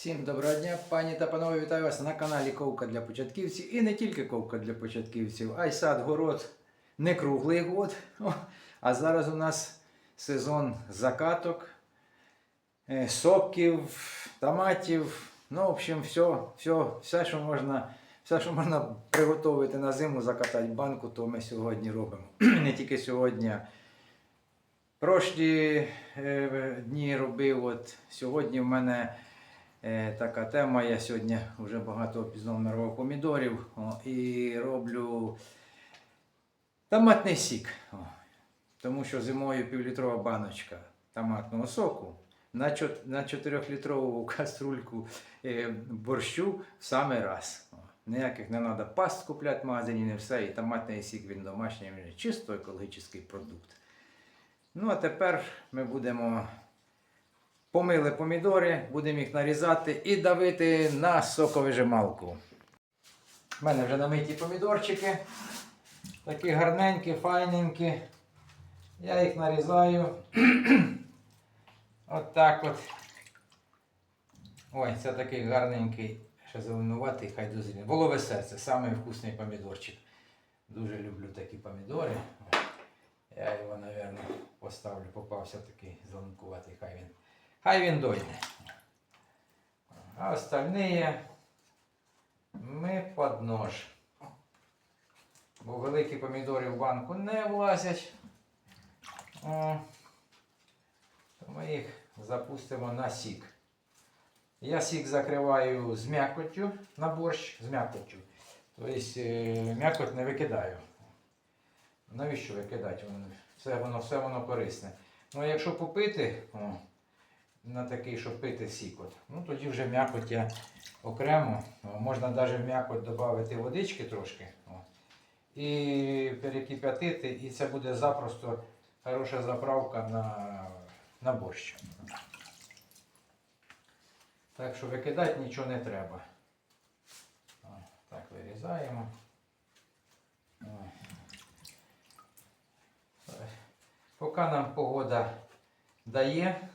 Всім доброго дня, пані та панове, вітаю вас на каналі Ковка для початківців. І не тільки ковка для початківців, а й сад город не круглий год. А зараз у нас сезон закаток, е, соків, томатів. Ну, в общем, все, все, все, що можна, все, що можна приготувати на зиму, закатати банку, то ми сьогодні робимо. не тільки сьогодні. Прошлі е, дні робив, от сьогодні в мене така тема. Я сьогодні вже багато пізнав нарвав помідорів о, і роблю томатний сік. О, тому що зимою півлітрова баночка томатного соку на 4-літрову каструльку е, борщу в самий раз. Ніяких не треба паст купляти в магазині, не все. І томатний сік він домашній, він чисто екологічний продукт. Ну, а тепер ми будемо помили помідори, будемо їх нарізати і давити на соковижималку. У мене вже намиті помідорчики. Такі гарненькі, файненькі. Я їх нарізаю. От так от. Ой, це такий гарненький, ще зеленуватий, хай дозріне. Волове серце, самий вкусний помідорчик. Дуже люблю такі помідори. Я його, мабуть, поставлю, попався такий зеленкуватий, хай він. Хай він дойде. А остальні ми під нож. Бо великі помідори в банку не влазять. О, то ми їх запустимо на сік. Я сік закриваю з м'якоттю на борщ, з м'якоттю. Тобто е, м'якоть не викидаю. Навіщо викидати? Все воно, все воно корисне. Ну а якщо попити, о, на такий, щоб пити сік, от, ну тоді вже м'якоть окремо. Можна навіть м'якоть додати водички трошки. О, і перекип'ятити, і це буде запросто хороша заправка на, на борщ. Так що викидати нічого не треба. О, так вирізаємо. О. Поки нам погода дає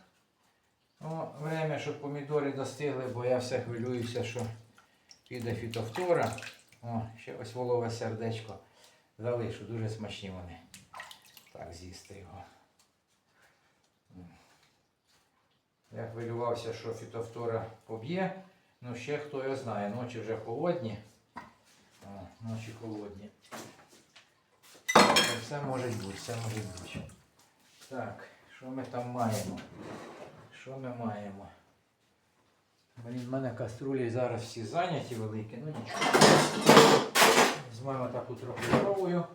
о, время, щоб помідори достигли, бо я все хвилююся, що піде фітофтора. О, ще ось волове сердечко залишу, дуже смачні вони. Так, з'їсти його. Я хвилювався, що фітофтора поб'є. Ну ще хто його знає, ночі вже холодні. О, ночі холодні. Все може бути, все може бути. Так, що ми там маємо? Що ми маємо? Блін, в мене каструлі зараз всі зайняті великі, ну нічого. Візьмемо таку трохи здоровою.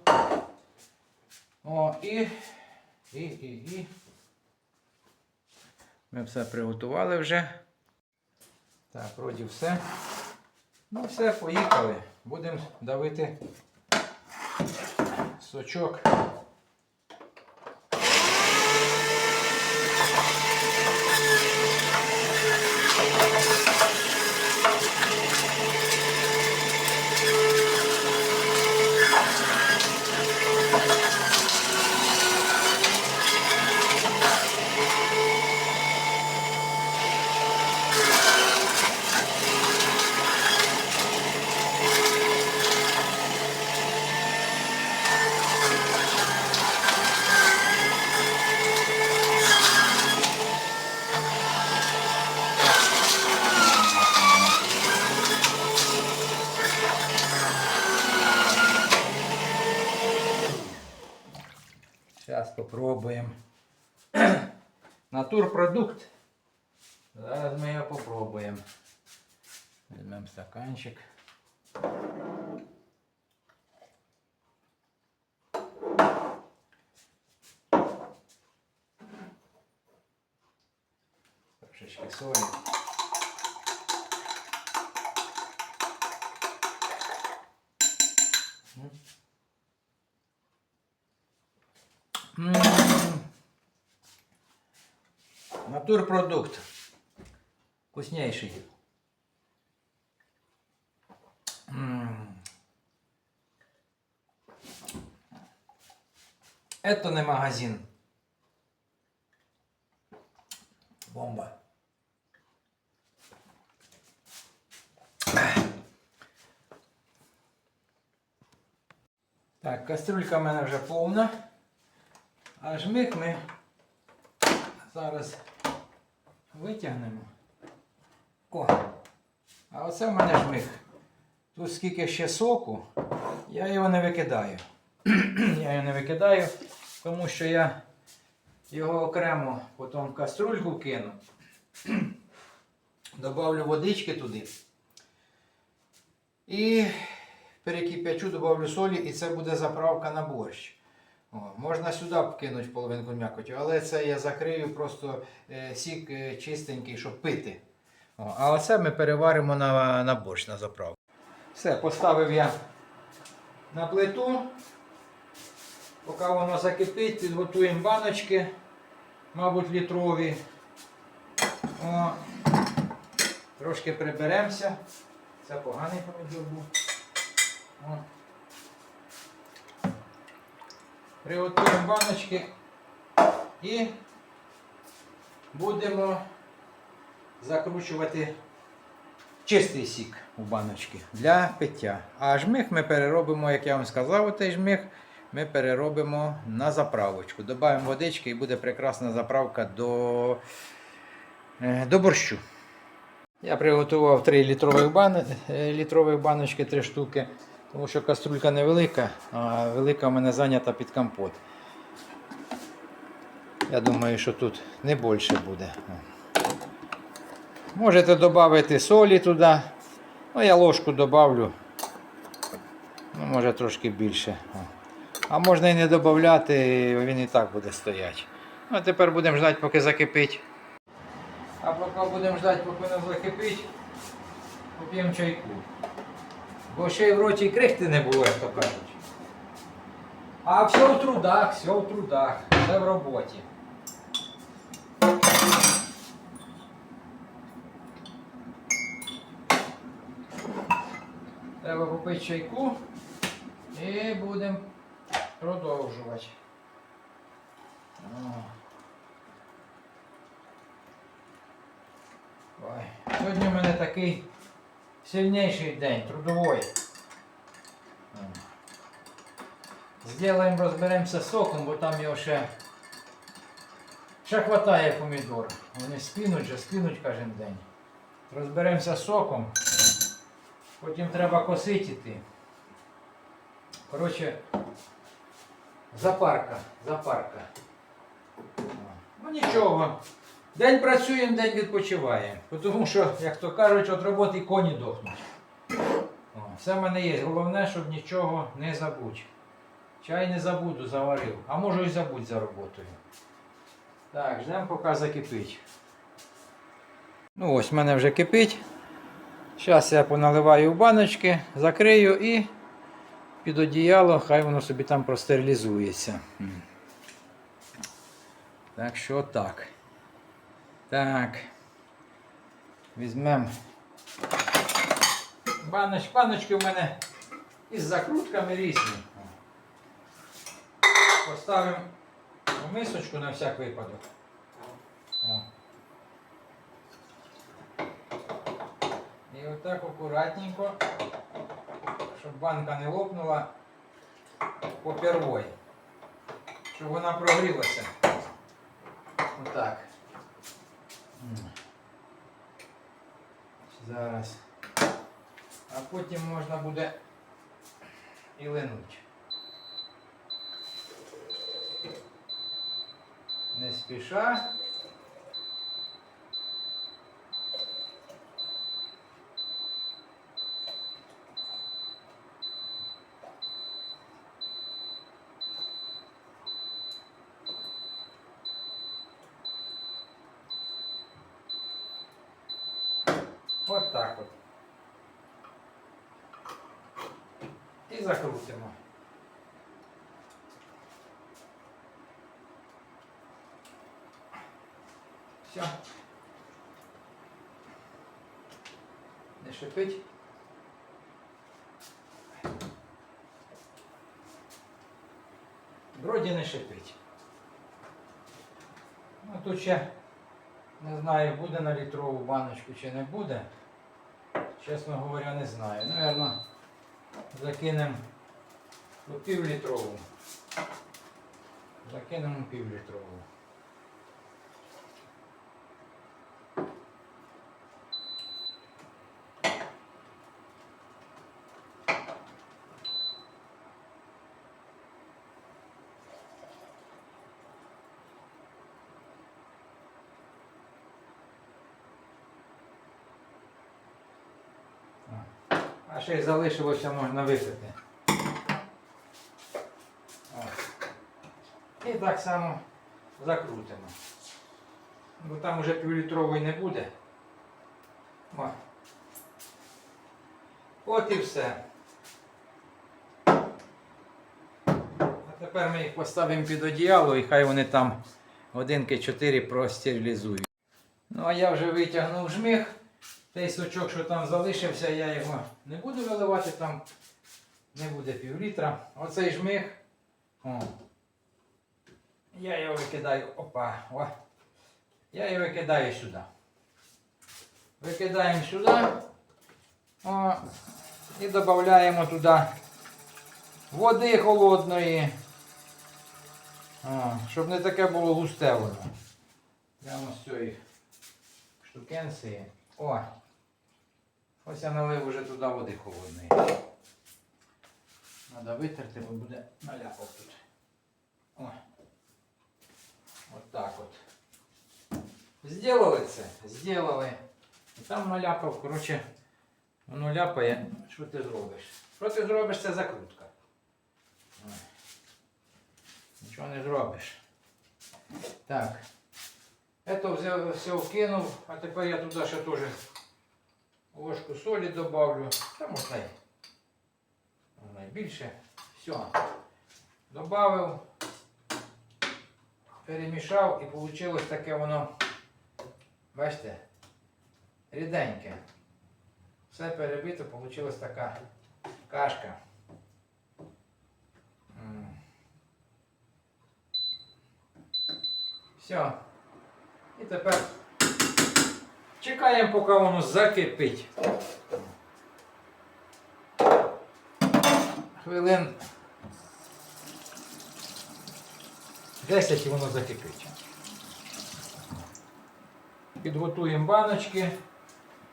О, і, і, і, і. Ми все приготували вже. Так, вроді все. Ну все, поїхали. Будемо давити сочок. Зараз попробуємо. Натурпродукт. Зараз ми його попробуємо. Візьмемо стаканчик. Трошечки солі. натурпродукт. Вкуснейший. Это не магазин. Бомба. Так, кастрюлька в мене вже повна, а жмих ми зараз витягнемо. О! А оце в мене жмих. Тут скільки ще соку, я його не викидаю. я його не викидаю, тому що я його окремо потім в каструльку кину. Добавлю водички туди. І перекип'ячу, добавлю солі, і це буде заправка на борщ. Можна сюди вкинути половинку м'якоті, але це я закрию просто е, сік е, чистенький, щоб пити. О, а оце ми переваримо на, на борщ, на заправку. Все, поставив я на плиту. Поки воно закипить, підготуємо баночки, мабуть, літрові. О, трошки приберемося. Це поганий помідор був. О. Приготуємо баночки і будемо закручувати чистий сік у баночки для пиття. А жмих ми переробимо, як я вам сказав, той жмих ми переробимо на заправочку. Добавимо водички і буде прекрасна заправка до, е, до борщу. Я приготував 3 літрових, бан... е, баночки, 3 штуки, тому що каструлька невелика, а велика в мене зайнята під компот. Я думаю, що тут не більше буде. Можете додати солі туди. Ну, я ложку додавлю. Ну, може трошки більше. А можна і не додати, він і так буде стояти. Ну, а тепер будемо ждати, поки закипить. А поки будемо ждати, поки воно закипить, поп'ємо чайку. Бо ще й в роті крихти не було, як то кажуть. А все в трудах, все в трудах, все в роботі. Треба попити чайку і будемо продовжувати. Ой. Сьогодні в мене такий сильніший день, трудовий. Сделаємо, розберемося з соком, бо там його ще, ще хватає помідор. Вони спінуть же, спінуть кожен день. Розберемося з соком. Потім треба косити йти. Коротше, запарка, запарка. Ну нічого. День працюємо, день відпочиваємо. Тому що, як то кажуть, від роботи коні дохнуть. Все в мене є. Головне, щоб нічого не забудь. Чай не забуду, заварив. А можу і забудь за роботою. Так, ждемо, поки закипить. Ну ось в мене вже кипить. Зараз я поналиваю в баночки, закрию і під одіяло, хай воно собі там простерилізується. Так що так. Так. Візьмемо баноч, баночки у мене із закрутками різні. Поставимо мисочку на всяк випадок. О. І отак акуратненько, щоб банка не лопнула попервой. Щоб вона прогрілася. Отак. Зараз. А потім можна буде і линуть. Не спіша. Так от. І закрутимо. Все. Не шипить. Вроді не шипить. Ну тут ще не знаю, буде на літрову баночку чи не буде. Чесно говоря, не знаю. Наверно, закинемо півлітрову. Закинемо півлітрову. Ще й залишилося можна випити. І так само закрутимо. Бо там вже півлітрової не буде. О. От і все. А тепер ми їх поставимо під одіяло і хай вони там годинки 4 простерилізують. Ну а я вже витягнув жмих. Той сучок, що там залишився, я його не буду виливати, там не буде півлітра. Оцей жмих. О. Я його викидаю. Опа. О. Я його викидаю сюди. Викидаємо сюди. О. І додаємо туди води холодної. О. Щоб не таке було густе воно. Прямо з цієї штукенції. О! Ось я налив уже туди води холодної. Треба витерти, бо буде наляпав тут. О. От так от. Зробили це? Зробили. І там наляпав, коротше, воно ляпає. Що ти зробиш? Що ти зробиш, це закрутка. Ой. Нічого не зробиш. Так. Это взяв, все вкинув, а тепер я туди ще теж ложку солі добавлю. Та можна й можна. Все. Добавив, перемішав і вийшло таке воно, бачите, ріденьке. Все перебито, вийшла така кашка. Все. І тепер чекаємо, поки воно закипить. Хвилин 10 і воно закипить. Підготуємо баночки.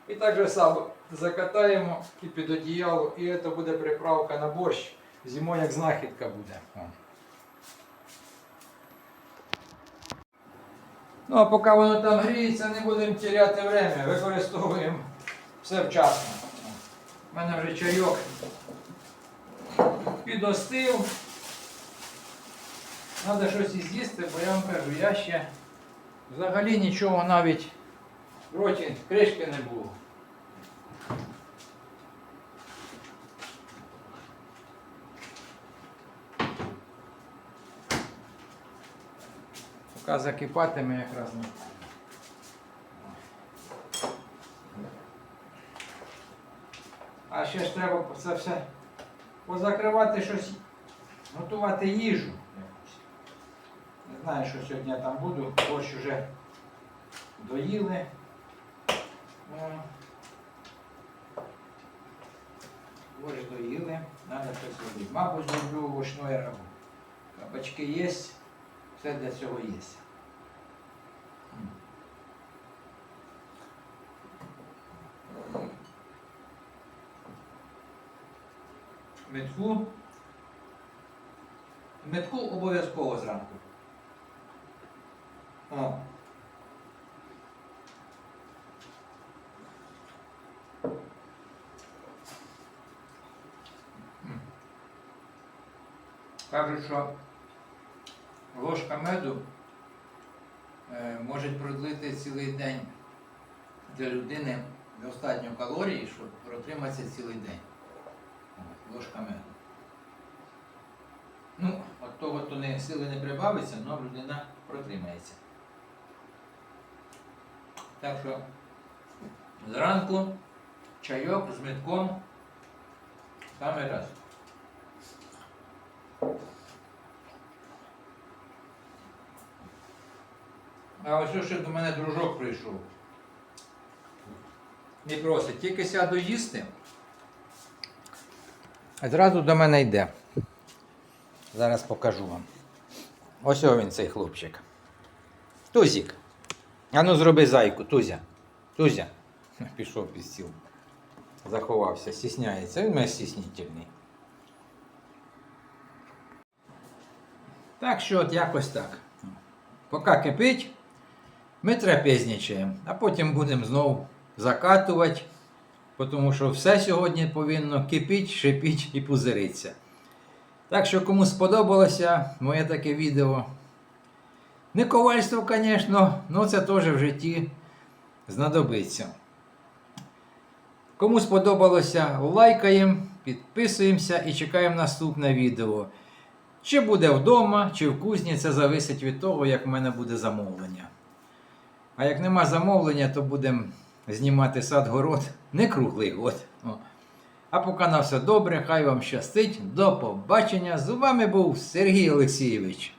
І так же само закатаємо і під одіяло, і це буде приправка на борщ. Зимою як знахідка буде. Ну, а поки воно там гріється, не будемо теряти время, використовуємо все вчасно. У мене вже чайок підостив. Треба щось з'їсти, бо я вам кажу, я ще взагалі нічого навіть в роті кришки не було. Поки закипатиме якраз не. А ще ж треба це все позакривати щось, готувати їжу. Не знаю, що сьогодні я там буду, борщ вже доїли. О. Борщ доїли, треба щось робити. Мабуть, зроблю овочної рагу. Кабачки є, все для цього є. Метку. Метку обов'язково зранку. О. Кажуть, що ложка меду е, може продлити цілий день для людини достатньо калорій, щоб протриматися цілий день. Ложка меду. Ну, от того, то не, сили не прибавиться, але людина протримається. Так що зранку чайок з метком саме раз. А ось ще до мене дружок прийшов. І просить, тільки сяду їсти. Одразу до мене йде. Зараз покажу вам. Ось він цей хлопчик. Тузік. А ну зроби зайку, Тузя. Тузя. Пішов під стіл. Заховався, стісняється. Він мене стіснительний. Так що от якось так. Поки кипить, ми трапезничаємо, а потім будемо знову закатувати, тому що все сьогодні повинно кипіть, шипіть і пузиритися. Так що, кому сподобалося моє таке відео. Не ковальство, звісно, але це теж в житті знадобиться. Кому сподобалося, лайкаємо, підписуємося і чекаємо наступне відео. Чи буде вдома, чи в кузні, це залежить від того, як в мене буде замовлення. А як нема замовлення, то будемо знімати сад-город не круглий год. О. А поки на все добре, хай вам щастить. До побачення. З вами був Сергій Олексійович.